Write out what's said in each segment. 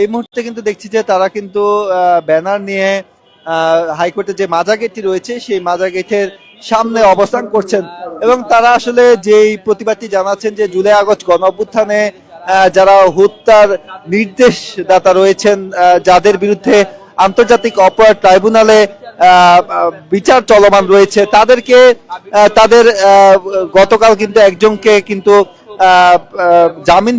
এই মুহূর্তে কিন্তু দেখছি যে তারা কিন্তু ব্যানার নিয়ে হাইকোর্টের যে মাজা গেটটি রয়েছে, সেই মাজা গেটের সামনে অবস্থান করছেন। এবং তারা আসলে যেই প্রতিবাদটি জানাচ্ছেন যে জুলাই আগস্ট গণ অভ্যুত্থানে যারা হত্যার নির্দেশদাতা রয়েছেন যাদের বিরুদ্ধে আন্তর্জাতিক অপরাধ ট্রাইব্যুনালে বিচার চলমান রয়েছে, তাদেরকে তাদের গতকাল কিন্তু একজনকে কিন্তু জামিন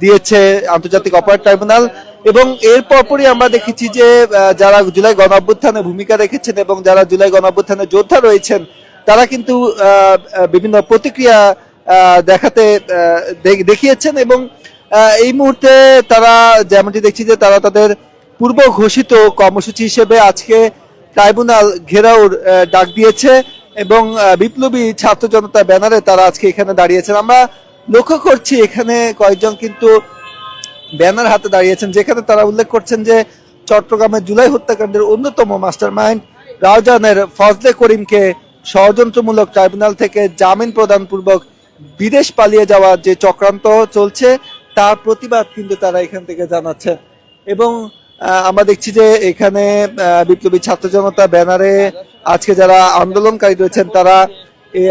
দিয়েছে আন্তর্জাতিক অপরাধ ট্রাইব্যুনাল এবং এর পরপরই আমরা দেখেছি যে যারা জুলাই গণ অভ্যুত্থানে ভূমিকা রেখেছেন এবং যারা জুলাই গণ অভ্যুত্থানে যোদ্ধা রয়েছেন, তারা কিন্তু বিভিন্ন প্রতিক্রিয়া দেখাতে দেখিয়েছেন এবং এই মুহূর্তে তারা যেমনটি দেখছি যে তারা তাদের পূর্ব ঘোষিত কর্মসূচি হিসেবে আজকে ট্রাইব্যুনাল ঘেরাওর ডাক দিয়েছে এবং বিপ্লবী ছাত্র জনতা ব্যানারে তারা আজকে এখানে দাঁড়িয়েছেন। আমরা লক্ষ্য করছি এখানে কয়েকজন কিন্তু ব্যানার হাতে দাঁড়িয়েছেন, যেখানে তারা উল্লেখ করছেন যে চট্টগ্রামের জুলাই হত্যাকাণ্ডের অন্যতম মাস্টারমাইন্ড রাউজানের ফজলে করিমকে ষড়যন্ত্রমূলক ট্রাইব্যুনাল থেকে জামিন প্রদান পূর্বক বিদেশ পালিয়ে যাওয়ার যে চক্রান্ত চলছে, তার প্রতিবাদ কিন্তু তারা এখান থেকে জানাচ্ছে। এবং আমরা দেখছি যে এখানে বিপ্লবী ছাত্র জনতা ব্যানারে আজকে যারা আন্দোলনকারী রয়েছেন, তারা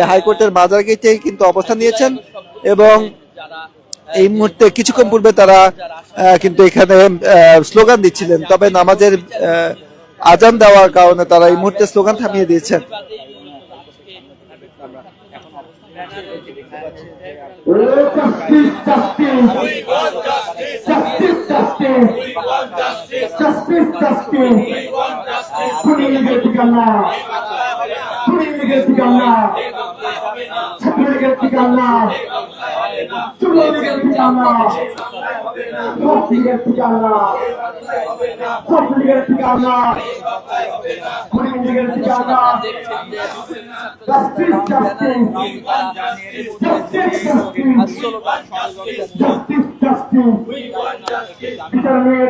হাইকোর্টের মাজার গেটে কিন্তু অবস্থান নিয়েছেন। এবং এই মুহূর্তে কিছুক্ষণ পূর্বে তারা কিন্তু এখানে স্লোগান দিচ্ছিলেন তবে নামাজের আজান দেওয়ার কারণে তারা এই মুহূর্তে স্লোগান থামিয়ে দিয়েছেন ঠিকানা খুনিদের ঠিকানা ছাত্রলীগের ঠিকানা যুবলীগের ঠিকানা ছাত্রলীগের ঠিকানা ছাত্রলীগের ঠিকানা খুনিদের ঠিকানা justice justice justice justice justice বিচার নিয়ে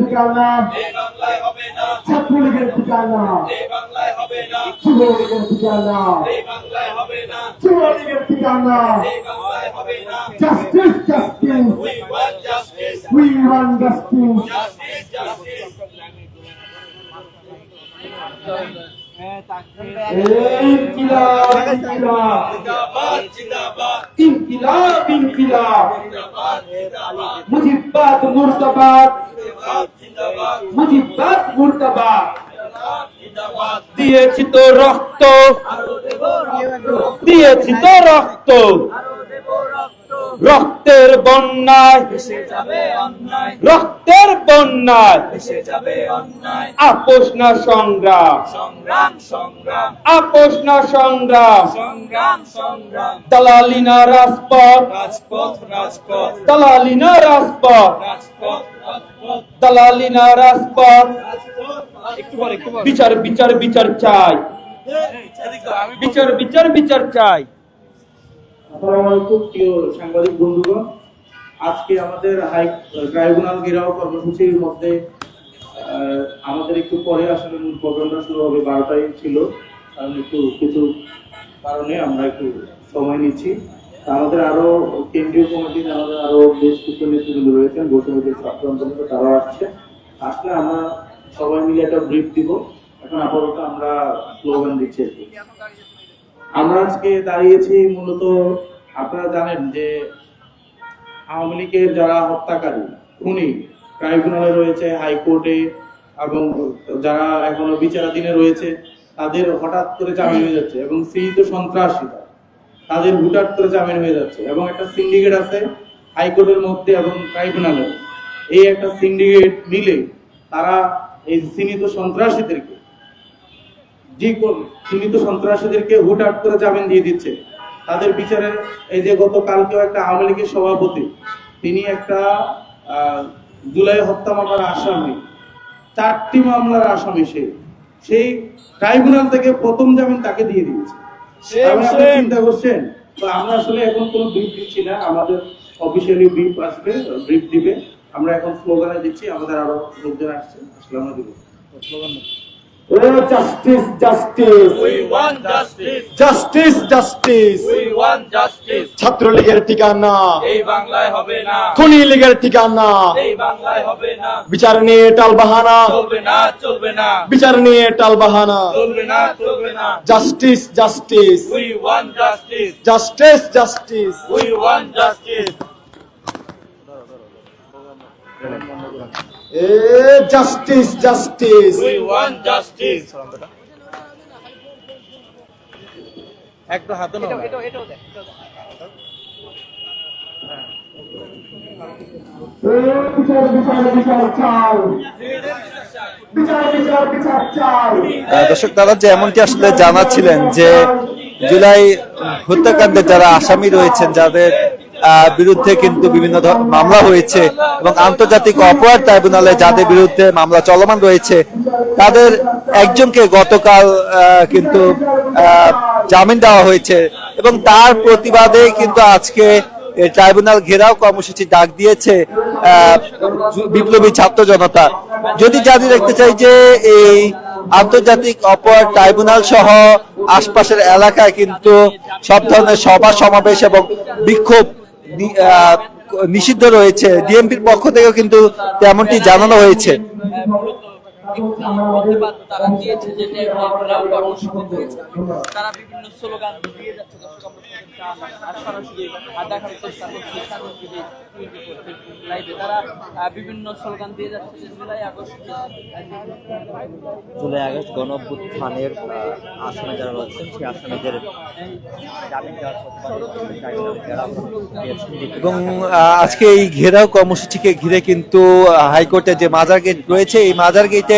ঠিকানা। ছাত্রলীগের ঠিকানা। যুবলীগের ঠিকানা। যুবলীগের ঠিকানা justice justice we want justice ইনকিলাব ইনকিলাব। ইনকিলাব ইনকিলাব। মুজিবাদ মুর্দাবাদ। মুজিবাদ মুর্দাবাদ। দিয়েছি তো রক্ত। দিয়েছি তো রক্ত। রক্তের বন্যায়। রক্তের বন্যায়। আপোষ না সংগ্রাম। আপোষ না সংগ্রাম। সংগ্রাম দালালিনা রাজপথ। রাজপথ দালালিনা রাজপথ। রাজপথ দালালিনা রাজপথ। বিচার বিচার বিচার চাই। বিচার বিচার বিচার চাই। সাংবাদিক বন্ধুগণ। আজকে আমাদের হাই, ট্রাইব্যুনাল ঘেরাও কর্মসূচির মধ্যে আমাদের একটু পরে আসলে প্রোগ্রামটা শুরু হবে, বারোটায় ছিল। কারণ একটু কিছু কারণে আমরা একটু সময় নিচ্ছি। আমাদের আরও কেন্দ্রীয় কমিটির আমাদের আরও বেশ কিছু নেতৃবৃন্দ রয়েছেন বসুমতির ছাত্র আন্দোলন তারাও আসছে। আসলে আমরা সবাই মিলে একটা ব্রিফ দিব। এখন আপাতত আমরা স্লোগান দিচ্ছি। আমরা আজকে দাঁড়িয়েছি মূলত, আপনারা জানেন যে আওয়ামী লীগের যারা হত্যাকারী, খুনি ট্রাইব্যুনালে রয়েছে, হাইকোর্টে এবং যারা এখনও বিচারাধীনে রয়েছে, তাদের হঠাৎ করে জামিন হয়ে যাচ্ছে এবং তো সন্ত্রাসীরা তাদের হুটাট করে জামিন হয়ে যাচ্ছে এবং একটা সিন্ডিকেট আছে হাইকোর্টের মধ্যে এবং ট্রাইব্যুনালে। এই একটা সিন্ডিকেট মিলে তারা এই চিহ্নিত সন্ত্রাসীদেরকে যে কোন- চিহ্নিত সন্ত্রাসীদেরকে হুটহাট করে জামিন দিয়ে দিচ্ছে। তাদের বিচারে এই যে গতকালকেও একটা আওয়ামী লীগের সভাপতি তিনি একটা জুলাই হত্যা মামলার আসামি চারটি মামলার আসামি সে সেই ট্রাইব্যুনাল থেকে প্রথম জামিন তাকে দিয়ে দিয়েছে। চিন্তা করছেন তো আমরা আসলে এখন কোনো বিল দিচ্ছি না আমাদের অফিসিয়ালি ব্রিফ আসবে ব্রিফ দিবে। আমরা এখন স্লোগানে দিচ্ছি আমাদের আরও লোকজন আসছে স্লোগানে দিব। ও justice justice. We want justice. Justice justice. We want justice. ছাত্রলীগের ঠিকানা। এই বাংলায় হবে না। খনি লীগের ঠিকানা। এই বাংলায় হবে না। বিচার নিয়ে টালবাহানা চলবে না চলবে না। বিচার নিয়ে টালবাহানা চলবে না চলবে না। Justice justice. We want justice. Justice justice. We want justice. A justice justice We want justice. বিচার বিচার বিচার চাই বিচার বিচার বিচার চাই আহ, দর্শক তারা যে এমনটি আসলে জানাচ্ছিলেন যে জুলাই হত্যাকাণ্ডে যারা আসামি রয়েছেন যাদের বিরুদ্ধে কিন্তু বিভিন্ন মামলা হয়েছে এবং আন্তর্জাতিক অপরাধ ট্রাইব্যুনালে যাদের বিরুদ্ধে মামলা চলমান রয়েছে, তাদের একজনকে গতকাল কিন্তু জামিন দেওয়া হয়েছে এবং তার প্রতিবাদে কিন্তু আজকে ট্রাইব্যুনাল ঘেরাও কর্মসূচি ডাক দিয়েছে বিপ্লবী ছাত্র জনতা। যদি জানিয়ে রাখতে চাই যে এই আন্তর্জাতিক অপরাধ ট্রাইব্যুনাল সহ আশপাশের এলাকায় কিন্তু সব ধরনের সভা সমাবেশ এবং বিক্ষোভ নিষিদ্ধ রয়েছে। ডিএমপির পক্ষ থেকেও কিন্তু তেমনটি জানানো হয়েছে। তারা দিয়েছে যে ঘেরাও কর্মসূচি দিয়েছে তারা বিভিন্ন স্লোগান দিয়ে যাচ্ছে দর্শক আমরা শুনতে চান আর সরাসরি আর দেখার চেষ্টা করছি লাইভে তারা বিভিন্ন স্লোগান দিয়ে যাচ্ছে যে জুলাই আগস্ট জুলাই আগস্ট গণ অভ্যুত্থানের আসামে যারা রয়েছেন সেই আসামিদের জামিন এবং আজকে এই ঘেরাও কর্মসূচিকে ঘিরে কিন্তু হাইকোর্টে যে মাজার গেট রয়েছে এই মাজার গেটে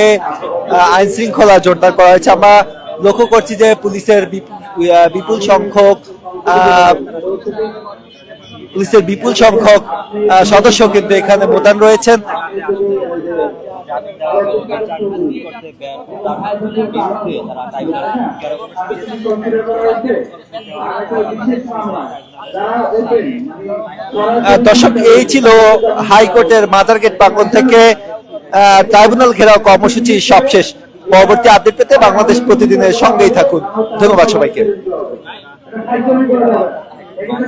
আইন শৃঙ্খলা জোরদার করা হয়েছে। আমরা লক্ষ্য করছি যে পুলিশের বিপুল সংখ্যক পুলিশের বিপুল সংখ্যক সদস্য কিন্তু এখানে মোতায়েন রয়েছেন। দর্শক, এই ছিল হাইকোর্টের মাজার গেট প্রাঙ্গণ থেকে ট্রাইব্যুনাল ঘেরাও কর্মসূচি সবশেষ। পরবর্তী আপডেট পেতে বাংলাদেশ প্রতিদিনের সঙ্গেই থাকুন। ধন্যবাদ সবাইকে। এখানে